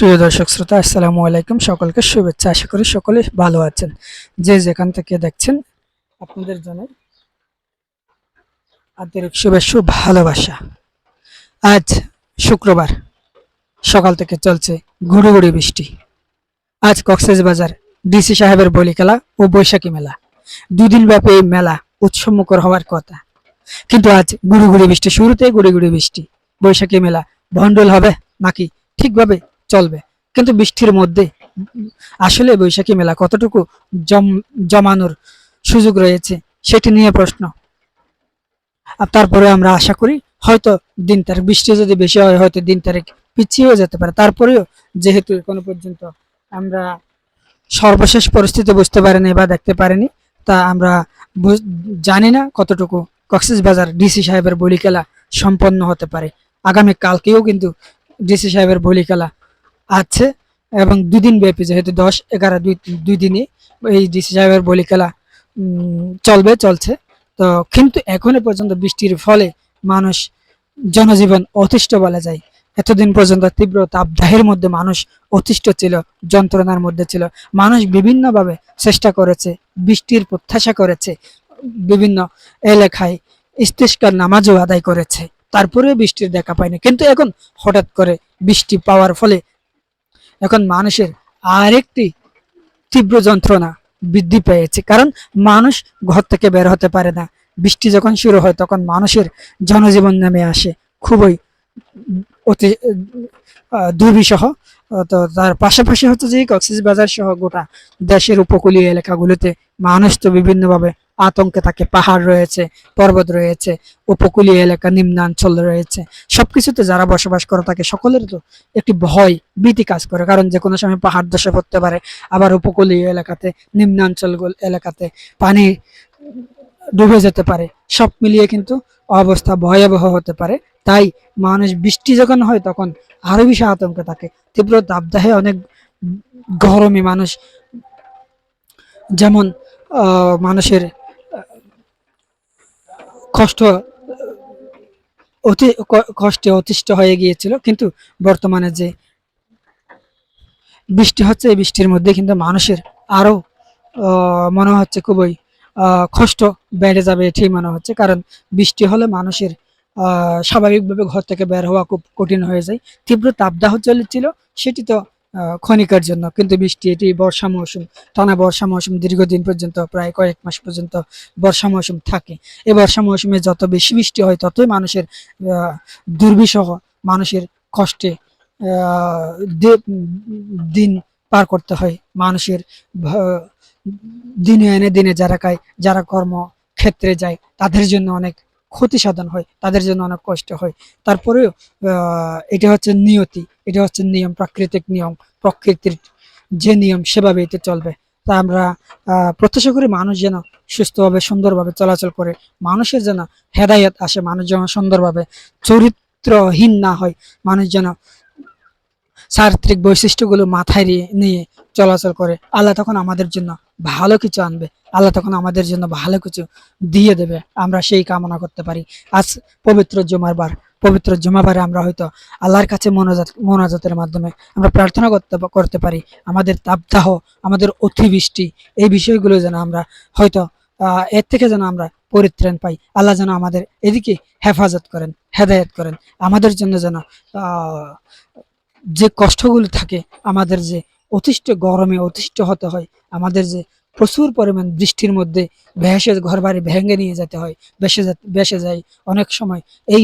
প্রিয় দর্শক শ্রোতা, আসসালামু আলাইকুম। সকলকে শুভেচ্ছা। আশা করি সকলে ভালো আছেন। যে যেখান থেকে দেখছেন, আপনাদের জন্য আন্তরিক শুভেচ্ছা ভালোবাসা। আজ শুক্রবার, সকাল থেকে চলছে ঘুড়ি বৃষ্টি। আজ কক্সেস বাজার ডিসি সাহেবের বলি খেলা ও বৈশাখী মেলা। দুদিন ব্যাপী এই মেলা উৎসবমুখর হওয়ার কথা। কিন্তু আজ গুড়ি বৃষ্টি, শুরুতেই গুড়ি বৃষ্টি। বৈশাখী মেলা ভণ্ডল হবে নাকি ঠিকভাবে চলবে। কিন্তু বৃষ্টির মধ্যে আসলে বৈশাখী মেলা কতটুকু জম, জমানোর সুযোগ রয়েছে সেটি নিয়ে প্রশ্ন। তারপরে আমরা আশা করি হয়তো দিন তারিখ, বৃষ্টি যদি বেশি হয় হয়তো দিন তারিখ পিছিয়েও যেতে পারে। তারপরেও যেহেতু এখনও পর্যন্ত আমরা সর্বশেষ পরিস্থিতি বুঝতে পারিনি বা দেখতে পারিনি, তা আমরা জানি না কতটুকু কক্সবাজার ডিসি সাহেবের বলি খেলা সম্পন্ন হতে পারে। আগামী কালকেও কিন্তু ডিসি সাহেবের বলি খেলা আছে এবং দুদিন ব্যাপী যেহেতু দশ, এগারো, দুই দুই দিনই এই ডিসি সাহেবের বলি খেলা চলবে, চলছে। তো কিন্তু এখনও পর্যন্ত বৃষ্টির ফলে মানুষ জনজীবন অতিষ্ঠ বলা যায়। এতদিন পর্যন্ত তীব্র তাপদাহের মধ্যে মানুষ অতিষ্ঠ ছিল, যন্ত্রণার মধ্যে ছিল। মানুষ বিভিন্নভাবে চেষ্টা করেছে, বৃষ্টির প্রত্যাশা করেছে, বিভিন্ন এলাকায় ইস্তিস্কার নামাজও আদায় করেছে। তারপরেও বৃষ্টির দেখা পায়নি। কিন্তু এখন হঠাৎ করে বৃষ্টি পাওয়ার ফলে এখন মানুষের আরেকটি তীব্র যন্ত্রণা বৃদ্ধি পেয়েছে। কারণ মানুষ ঘর থেকে বের হতে পারে না। বৃষ্টি যখন শুরু হয়, তখন মানুষের জনজীবন নেমে আসে। খুবই অতি দুর্বিসহ তো তার পাশাপাশি হচ্ছে যে কক্সবাজার সহ গোটা দেশের উপকূলীয় এলাকাগুলোতে মানুষ তো বিভিন্নভাবে আতঙ্কে থাকে, পাহাড় রয়েছে, পর্বত রয়েছে, উপকূলীয় এলাকা, নিম্নাঞ্চল রয়েছে। সবকিছুতে যারা বসবাস করে থাকে, সকলের তো একটি ভয়, ভীতি কাজ করে। কারণ যে কোনো সময় পাহাড় ধসে পড়তে পারে, আবার উপকূলীয় এলাকাতে, নিম্নাঞ্চল এলাকাতে পানি ডুবে যেতে পারে। সব মিলিয়ে কিন্তু অবস্থা ভয়াবহ হতে পারে। তাই মানুষ বৃষ্টি যখন হয়, তখন আরও বেশি আতঙ্কে থাকে। তীব্র দাবদাহে অনেক গরমে মানুষ যেমন মানুষের কষ্ট অতি কষ্টে অতিষ্ঠ হয়ে গিয়েছিল। কিন্তু বর্তমানে যে বৃষ্টি হচ্ছে, এই বৃষ্টির মধ্যে কিন্তু মানুষের আরও মনে হচ্ছে খুবই কষ্ট বেড়ে যাবে এটি মনে হচ্ছে। কারণ বৃষ্টি হলে মানুষের স্বাভাবিকভাবে ঘর থেকে বের হওয়া খুব কঠিন হয়ে যায়। তীব্র তাপদাহ চলেছিল, সেটি তো ক্ষণিকের জন্য। কিন্তু বৃষ্টি, এটি বর্ষা মৌসুম। টানা বর্ষা মৌসুম দীর্ঘদিন পর্যন্ত, প্রায় কয়েক মাস পর্যন্ত বর্ষা মৌসুম থাকে। এই বর্ষা মৌসুমে যত বেশি বৃষ্টি হয়, ততই মানুষের দুর্বিষহ মানুষের কষ্টে দিন পার করতে হয়। মানুষের দিনে এনে দিনে যারা খায়, যারা কর্ম ক্ষেত্রে যায়, তাদের জন্য অনেক ক্ষতি সাধন হয়, তাদের জন্য অনেক কষ্ট হয়। তারপরেও এটা হচ্ছে নিয়তি, এটা হচ্ছে নিয়ম, প্রাকৃতিক নিয়ম, প্রকৃতির যে নিয়ম সেভাবে এতে চলবে। তা আমরা প্রত্যাশা করি মানুষ যেন সুস্থভাবে, সুন্দরভাবে চলাচল করে। মানুষের যেন হেদায়ত আসে, মানুষ যেন সুন্দরভাবে চরিত্রহীন না হয়। মানুষ যেন চারিত্রিক বৈশিষ্ট্যগুলো মাথায় নিয়ে- চলাচল করে। আল্লাহ তখন আমাদের জন্য ভালো কিছু আনবে। আল্লাহ তখন আমাদের জন্য ভালো কিছু দিয়ে দেবে। আমরা সেই কামনা করতে পারি। আজ পবিত্র জুমার বার। পবিত্র জুমাবারে আমরা হয়তো আল্লাহর কাছে মনোজাত, মনোজাতের মাধ্যমে আমরা প্রার্থনা করতে করতে পারি। আমাদের তাপদাহ, আমাদের অতিবৃষ্টি, এই বিষয়গুলো যেন আমরা হয়তো এর থেকে যেন আমরা পরিত্রাণ পাই। আল্লাহ যেন আমাদের এদিকে হেফাজত করেন, হেদায়েত করেন। আমাদের জন্য যেন যে কষ্টগুলো থাকে, আমাদের যে অতিষ্ঠ গরমে অতিষ্ঠ হতে হয়, আমাদের যে প্রচুর পরিমাণ বৃষ্টির মধ্যে ভেসে ঘর বাড়ি ভেঙে নিয়ে যেতে হয় বেসে বেসে যায় অনেক সময়। এই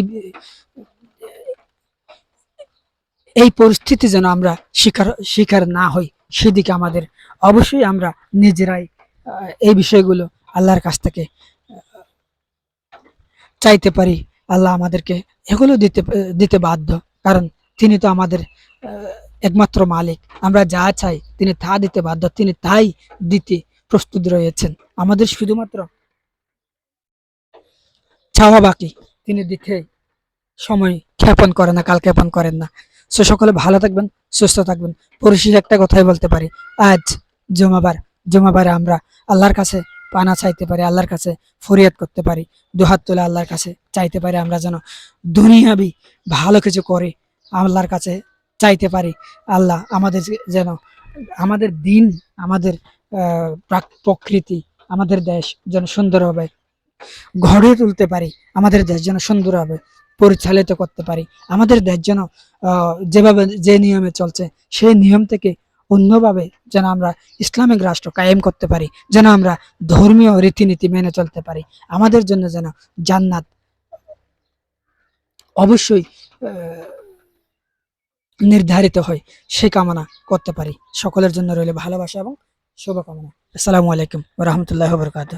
এই পরিস্থিতি যেন আমরা শিকার শিকার না হই, সেদিকে আমাদের অবশ্যই আমরা নিজেরাই এই বিষয়গুলো আল্লাহর কাছ থেকে চাইতে পারি। আল্লাহ আমাদেরকে এগুলো দিতে দিতে বাধ্য। কারণ তিনি তো আমাদের একমাত্র মালিক। আমরা যা চাই তিনি তা দিতে বাধ্য, তিনি তাই দিতে প্রস্তুত রয়েছেন। আমাদের শুধুমাত্র চাওয়া বাকি। তিনি দিতে সময় ক্ষেপণ করে না, কাল ক্ষেপণ করেন না। সে সকলে ভালো থাকবেন, সুস্থ থাকবেন। পরিশেষে একটা কথাই বলতে পারি, আজ জমাবার, জমাবারে আমরা আল্লাহর কাছে পানা চাইতে পারি, আল্লাহর কাছে ফরিয়াদ করতে পারি, দুহাত তুলে আল্লাহর কাছে চাইতে পারি আমরা যেন দুনিয়াবি ভালো কিছু করে আল্লাহর কাছে চাইতে পারি। আল্লাহ আমাদের যেন, আমাদের দিন, আমাদের প্রাক- প্রকৃতি, আমাদের দেশ যেন সুন্দরভাবে গড়ে তুলতে পারি, আমাদের দেশ যেন সুন্দরভাবে পরিচালিত করতে পারি। আমাদের দেশ যেন যেভাবে, যে নিয়মে চলছে, সেই নিয়ম থেকে অন্যভাবে যেন আমরা ইসলামিক রাষ্ট্র কায়েম করতে পারি, যেন আমরা ধর্মীয় রীতিনীতি মেনে চলতে পারি। আমাদের জন্য যেন জান্নাত অবশ্যই নির্ধারিত হয়, সে কামনা করতে পারি। সকলের জন্য রইলে ভালোবাসা এবং শুভকামনা। আসসালামু আলাইকুম রহমতুল্লাহ বরকাত